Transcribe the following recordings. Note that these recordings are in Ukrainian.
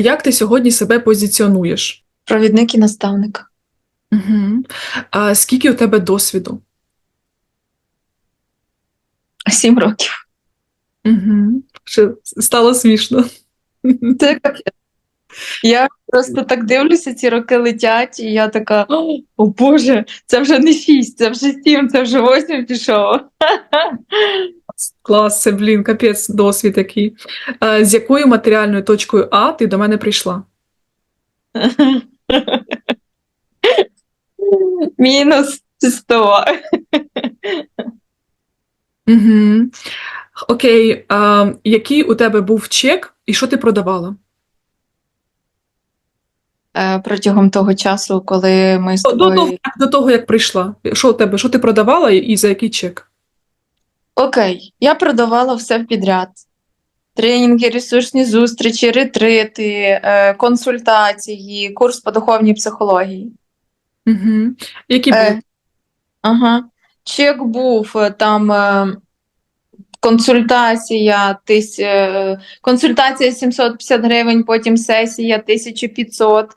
Як ти сьогодні себе позиціонуєш? Провідник і наставник. Угу. А скільки у тебе досвіду? Сім років. Угу. Ще стало смішно. Це капець. Я просто так дивлюся, ці роки летять, і я така: о Боже, це вже не шість, це вже сім, це вже восьмий пішов. Клас, це, блін, капець, досвід який. З якою матеріальною точкою А ти до мене прийшла? Мінус 100. Угу. Окей, а, який у тебе був чек і що ти продавала? Е, Протягом того часу, коли ми з До, до, того, як- до того, як прийшла. Що у тебе? Що ти продавала і за який чек? Окей, я продавала все в підряд. Тренінги, ресурсні зустрічі, ретрити, е, консультації, курс по духовній психології. Угу. Які Е. Ага. Чек був е, там е, консультація, тис, е, консультація 750 гривень, потім сесія 1500.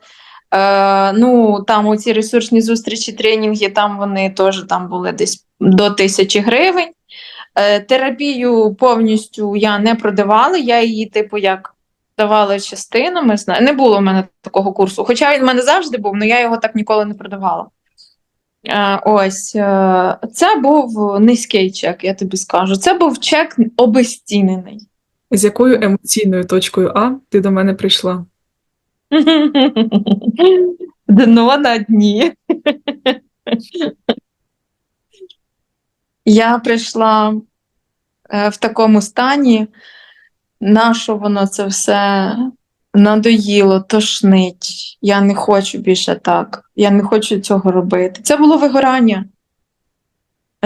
Е, ну, там оці ресурсні зустрічі, тренінги, там вони теж там були десь до 1000 гривень. Е, терапію повністю я не продавала, я її, типу, як давала частинами. Не було в мене такого курсу. Хоча він в мене завжди був, але я його так ніколи не продавала. Е, Ось е, це був низький чек, я тобі скажу. Це був чек обезцінений. З якою емоційною точкою А ти до мене прийшла? Дно на дні. Я прийшла е, в такому стані, на що воно це все надоїло, тошнить. Я не хочу більше так. Я не хочу цього робити. Це було вигорання.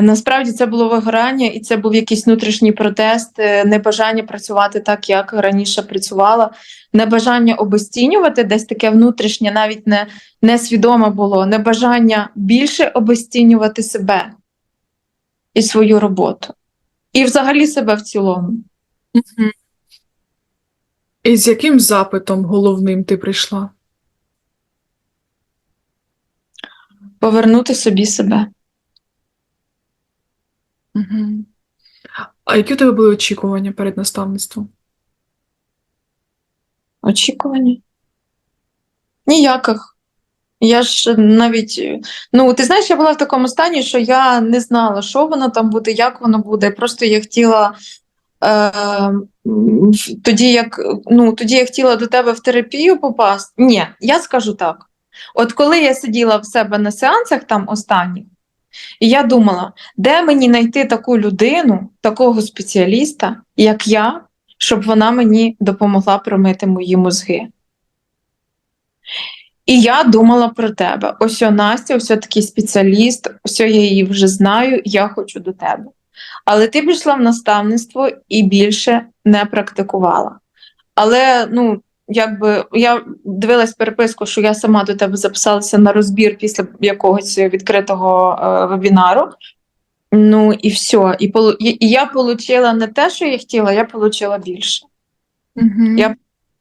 Насправді це було вигорання, і це був якийсь внутрішній протест, е, небажання працювати так, як раніше працювала, небажання обесцінювати, десь таке внутрішнє, навіть не несвідоме було, небажання більше обесцінювати себе і свою роботу, і взагалі себе в цілому. Угу. І з яким запитом головним ти прийшла? Повернути собі себе. Угу. А які у тебе були очікування перед наставництвом? Очікування? Ніяких. Я ж навіть, ну, ти знаєш, я була в такому стані, що я не знала, що воно там буде, як воно буде. Просто я хотіла е, тоді, як, ну, тоді я хотіла до тебе в терапію попасти. Ні, я скажу так. От коли я сиділа в себе на сеансах там останніх, і я думала, де мені знайти таку людину, такого спеціаліста, як я, щоб вона мені допомогла промити мої мозги. І я думала про тебе. Ось о, Настя, ось о, такий спеціаліст, ось о, я її вже знаю, я хочу до тебе. Але ти пішла в наставництво і більше не практикувала. Але ну, якби я дивилась переписку, що я сама до тебе записалася на розбір після якогось відкритого е, вебінару. Ну і все. І, і я отримала не те, що я хотіла, я отримала більше. Угу. Я-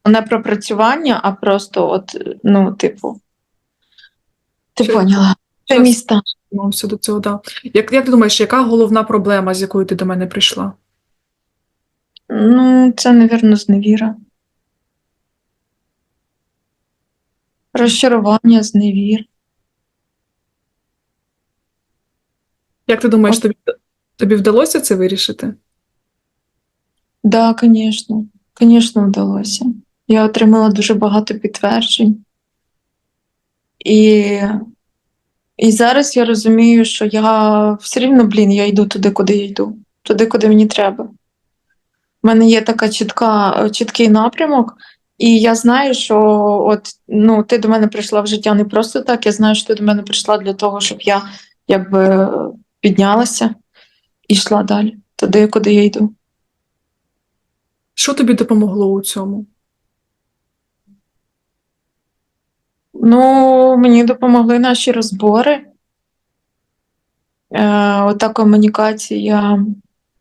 Не пропрацювання, а просто, от, ну, типу. Ти Що- поняла? Це мій стан. До цього, да. Як, як ти думаєш, яка головна проблема, з якою ти до мене прийшла? Ну, це, навірно, зневіра. Розчарування, зневір. Як ти думаєш, тобі, тобі вдалося це вирішити? Да, звісно. Звісно, вдалося. Я отримала дуже багато підтверджень. І, і зараз я розумію, що я все рівно, блін, я йду туди, куди я йду, туди, куди мені треба. У мене є така чітка, чіткий напрямок, і я знаю, що от, ну, ти до мене прийшла в життя не просто так. Я знаю, що ти до мене прийшла для того, щоб я якби піднялася і йшла далі, туди, куди я йду. Що тобі допомогло у цьому? Ну, мені допомогли наші розбори. Е, ота комунікація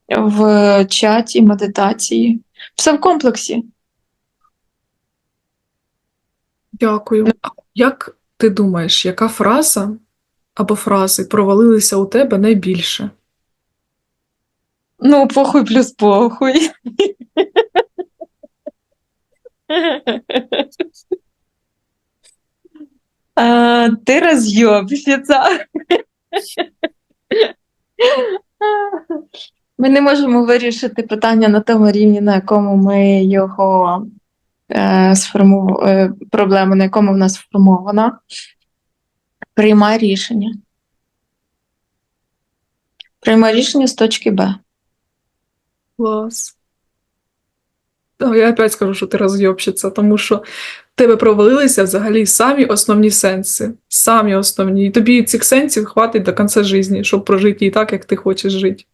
в чаті, медитації. Все в комплексі. Дякую. А як ти думаєш, яка фраза або фрази провалилися у тебе найбільше? Ну, похуй плюс похуй. А, Ти розйобщиця. Ми не можемо вирішити питання на тому рівні, на якому ми його е, сформу... е, проблему, на якому в нас сформована. Приймай рішення. Приймай рішення з точки Б. Клас. Та, Я опять скажу, що ти розйобщиця, тому що в тебе провалилися взагалі самі основні сенси. Самі основні. І тобі цих сенсів хватить до кінця життя, щоб прожити її так, як ти хочеш жити.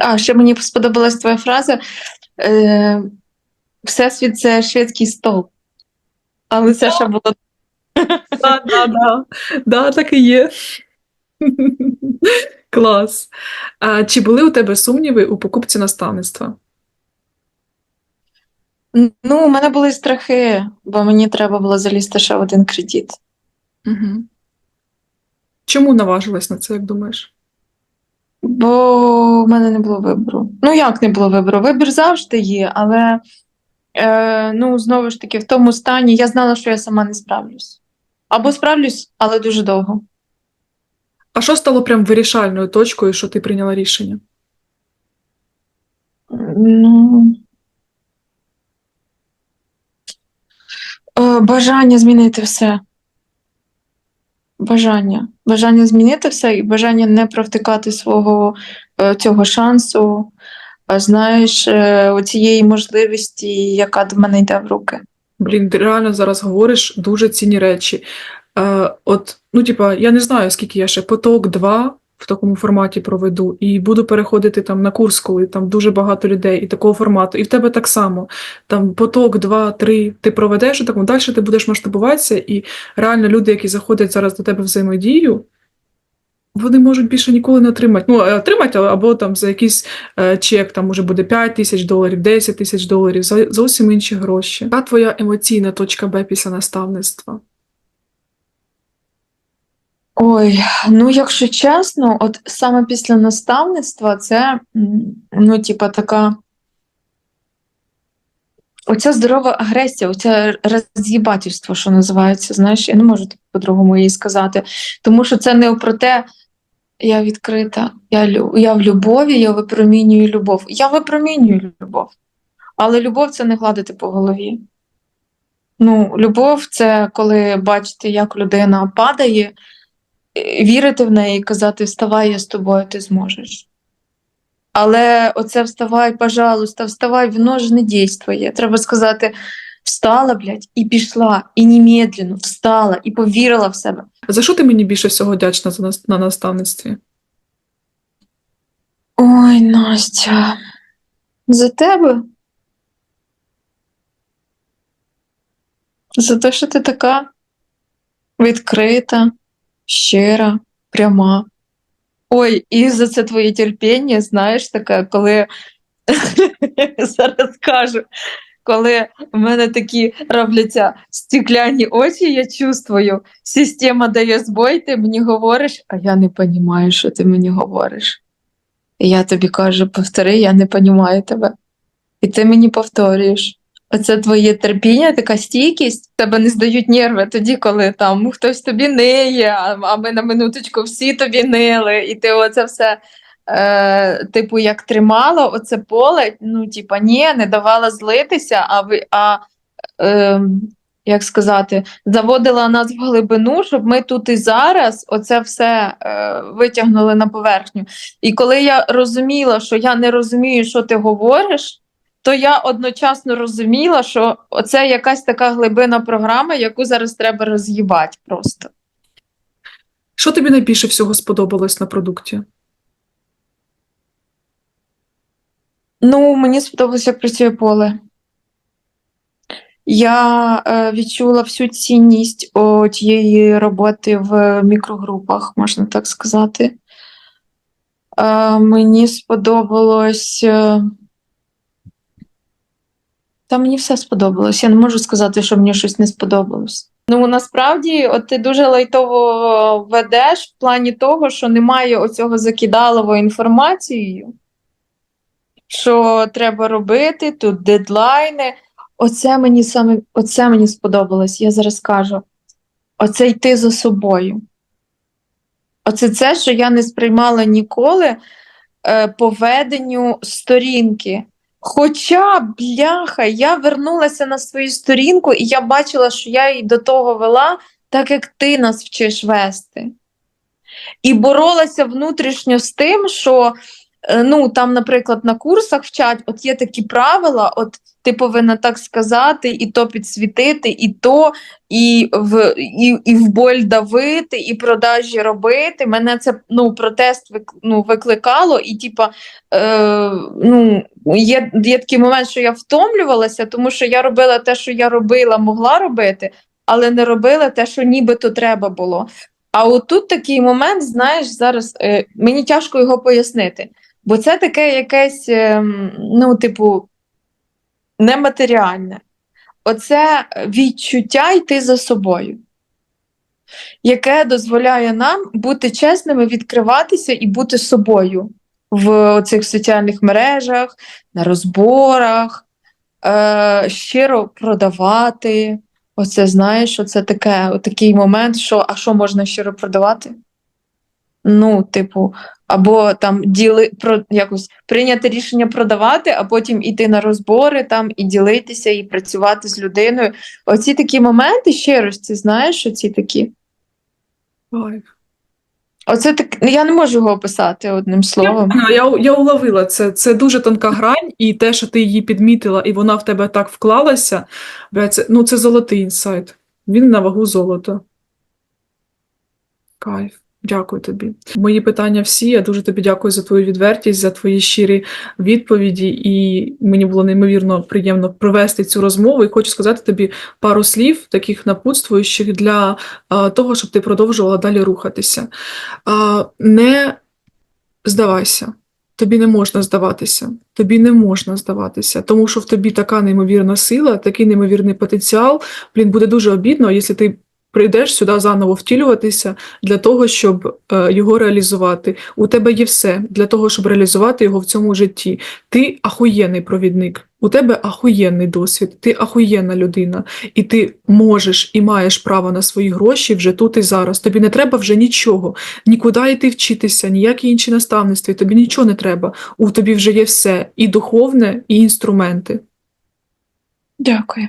А ще мені сподобалась твоя фраза. Е, Всесвіт це шведський стол. Але це ще було. Да, да. Да, так і є. Клас. А, чи були у тебе сумніви у покупці наставництва? Ну, у мене були страхи, бо мені треба було залізти ще в один кредит. Угу. Чому наважилась на це, як думаєш? Бо в мене не було вибору. Ну, як не було вибору? Вибір завжди є, але е, ну, знову ж таки, в тому стані я знала, що я сама не справлюсь. Або справлюсь, але дуже довго. А що стало прям вирішальною точкою, що ти прийняла рішення? Ну. Бажання змінити все. Бажання. Бажання змінити все і бажання не провтикати свого е, цього шансу, а знаєш, е, оцієї можливості, яка до мене йде в руки. Блін, ти реально зараз говориш дуже цінні речі. Е, от, ну, типа, я не знаю, скільки я ще поток два в такому форматі проведу, і буду переходити там на курс, коли там дуже багато людей і такого формату. І в тебе так само. Там поток, два, три, ти проведеш, і так далі ти будеш масштабуватися, і реально люди, які заходять зараз до тебе взаємодію, вони можуть більше ніколи не отримати. Ну, е, отримати, або там за якийсь е, чек, там може буде 5 тисяч доларів, 10 тисяч доларів, за зовсім інші гроші. Яка твоя емоційна точка Б після наставництва? Ой, ну якщо чесно, от саме після наставництва це, ну, типа, така. Оця здорова агресія, оце роз'їбательство, що називається, знаєш, я не можу по-другому її сказати. Тому що це не про те, я відкрита, я, я в любові, я випромінюю любов. Я випромінюю любов. Але любов це не гладити по голові. Ну, любов це коли бачите, як людина падає, вірити в неї і казати: Вставай, я з тобою, ти зможеш. Але оце вставай, пожалуйста, вставай, воно ж не дійствує. Треба сказати: встала, блядь, і пішла, і немедленно встала, і повірила в себе. За що ти мені більше всього вдячна за нас- на наставництві? Ой, Настя, за тебе. За те, що ти така відкрита, щира, пряма. Ой, і за це твоє терпіння, знаєш, таке, коли зараз кажу, коли в мене такі робляться стекляні очі, я чувствую, система дає збой, ти мені говориш, а я не розумію, що ти мені говориш. І я тобі кажу, повтори, я не розумію тебе. І ти мені повторюєш. Оце твоє терпіння, така стійкість, тебе не здають нерви тоді, коли там хтось тобі неє, а ми на минуточку всі тобі нили, і ти оце все, е, типу, як тримала оце поле, ну, типа, ні, не давала злитися, а ви, а, е, як сказати, заводила нас в глибину, щоб ми тут і зараз оце все е, витягнули на поверхню. І коли я розуміла, що я не розумію, що ти говориш, то я одночасно розуміла, що оце якась така глибина програми, яку зараз треба роз'їбати просто. Що тобі найбільше всього сподобалось на продукті? Ну, мені сподобалося, як працює поле. Я е, відчула всю цінність о, тієї роботи в мікрогрупах, можна так сказати. Е, мені сподобалось е, Та мені все сподобалось. Я не можу сказати, що мені щось не сподобалось. Ну насправді, от ти дуже лайтово ведеш в плані того, що немає оцього закидалової інформацією, що треба робити, тут дедлайни. Оце мені саме оце мені сподобалось. Я зараз кажу: оце йти за собою. Оце це, що я не сприймала ніколи е, по веденню сторінки. Хоча, бляха, я вернулася на свою сторінку, і я бачила, що я її до того вела, так як ти нас вчиш вести. І боролася внутрішньо з тим, що ну, там, наприклад, на курсах вчать, от є такі правила, от ти повинна так сказати, і то підсвітити, і то, і в, і, і в боль давити, і продажі робити. Мене це ну, протест ну, викликало, і типа, е, ну, є, є такий момент, що я втомлювалася, тому що я робила те, що я робила, могла робити, але не робила те, що нібито треба було. А отут такий момент, знаєш, зараз е, мені тяжко його пояснити, бо це таке якесь, е, ну, типу, нематеріальне. Оце відчуття йти за собою, яке дозволяє нам бути чесними, відкриватися і бути собою в цих соціальних мережах, на розборах, е, щиро продавати. Оце знаєш, оце таке, такий момент, що а що можна щиро продавати? Ну, типу, або там діли про якось прийняти рішення продавати, а потім іти на розбори там і ділитися, і працювати з людиною. Оці такі моменти щирості, знаєш, оці такі. Кайф. Оце так. Я не можу його описати одним словом. Я, я, я уловила це. Це дуже тонка грань, і те, що ти її підмітила, і вона в тебе так вклалася, це, ну, це золотий інсайт. Він на вагу золота. Кайф. Дякую тобі. Мої питання всі. Я дуже тобі дякую за твою відвертість, за твої щирі відповіді, і мені було неймовірно приємно провести цю розмову. І хочу сказати тобі пару слів, таких напутствуючих для того, щоб ти продовжувала далі рухатися. Не здавайся. Тобі не можна здаватися, тобі не можна здаватися, тому що в тобі така неймовірна сила, такий неймовірний потенціал. Блін, буде дуже обідно, якщо ти прийдеш сюди заново втілюватися для того, щоб е, його реалізувати. У тебе є все для того, щоб реалізувати його в цьому житті. Ти ахуєнний провідник, у тебе ахуєнний досвід, ти ахуєнна людина, і ти можеш і маєш право на свої гроші вже тут і зараз. Тобі не треба вже нічого, нікуди йти вчитися, ніякі інші наставництва, тобі нічого не треба. У тобі вже є все, і духовне, і інструменти. Дякую.